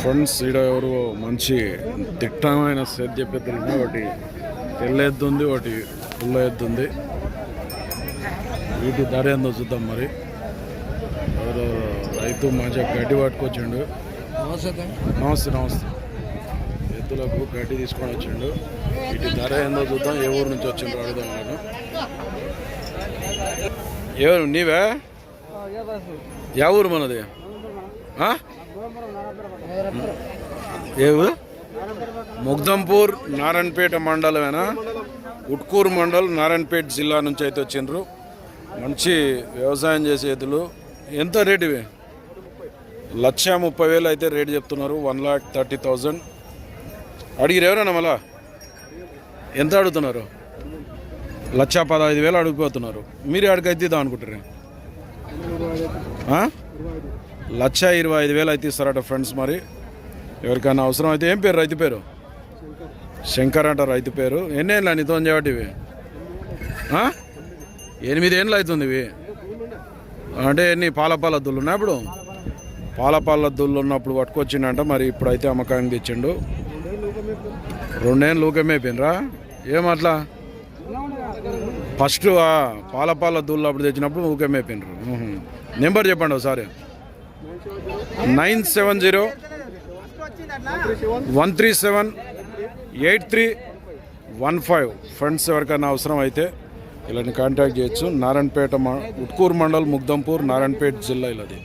Friends ఈడ ఎవరు మంచి దిట్టమైన సేద్య పెద్దలు ఒకటి తెల్ల ఎద్దు ఉంది ఒకటి పుల్ల ఎద్దు ఉంది వీటి ధర ఏందో చూద్దాం మరి. ఎవరో రైతు మంచిగా గడ్డి పట్టుకొచ్చిండు. నమస్తే. నమస్తే ఎద్దులకు గడ్డి తీసుకొని వచ్చిండు. వీటి ధర ఏందో చూద్దాం. ఏ ఊరు నుంచి వచ్చిండ్రు అడుగుదాం నేను ఎవరు నీవే? యా ఊరు మనది ఏవు ఏ ఊరు ముగ్దంపూర్ నారాయణపేట మండలమేనా ఉట్కూరు మండల్ నారాయణపేట జిల్లా నుంచి అయితే వచ్చిండ్రు. మంచి వ్యవసాయం చేసే ఎద్దులు ఎంత రేట్ ఇవి? లక్ష ముప్పై వేలు అయితే రేట్ చెప్తున్నారు. One lakh thirty thousand. అడిగిరు ఎవరైనా మళ్ళా? ఎంత అడుగుతున్నారు? లక్ష పదహైదు వేలు అడిగిపోతున్నారు. మీరు అడిగైతే ఇద్దాం అనుకుంటారు లక్ష ఇరవై ఐదు వేలు అయితే ఇస్తారట ఫ్రెండ్స్ మరి. ఎవరికైనా అవసరం అయితే ఏం పేరు రైతు పేరు? శంకర్ అంట రైతు పేరు. ఎన్ని ఏళ్ళు నీతో చేయబట్టి ఇవి? ఎనిమిది ఏళ్ళు అవుతుంది ఇవి. అంటే ఎన్ని పాలపాల దుళ్ళు ఉన్నాయి ఇప్పుడు పాలపాల దుళ్ళు ఉన్నప్పుడు పట్టుకొచ్చిండంట మరి ఇప్పుడైతే అమ్మకానికి తెచ్చిండు. రెండేళ్ళు ఊకమైపోయినరా ఏమట్లా ఫస్ట్ పాలపాల దూళ్ళు అప్పుడు తెచ్చినప్పుడు ఊకమైపోయినరు నెంబర్ చెప్పండి ఒకసారి. Nine seven zero one three seven eight three one five. Friends ఎవరికైనా అవసరం అయితే ఇలాని కాంటాక్ట్ చేయొచ్చు. నారాయణపేట మ- ఉట్కూరు మండల్ ముగ్దంపూర్ నారాయణపేట జిల్లా ఇలాది.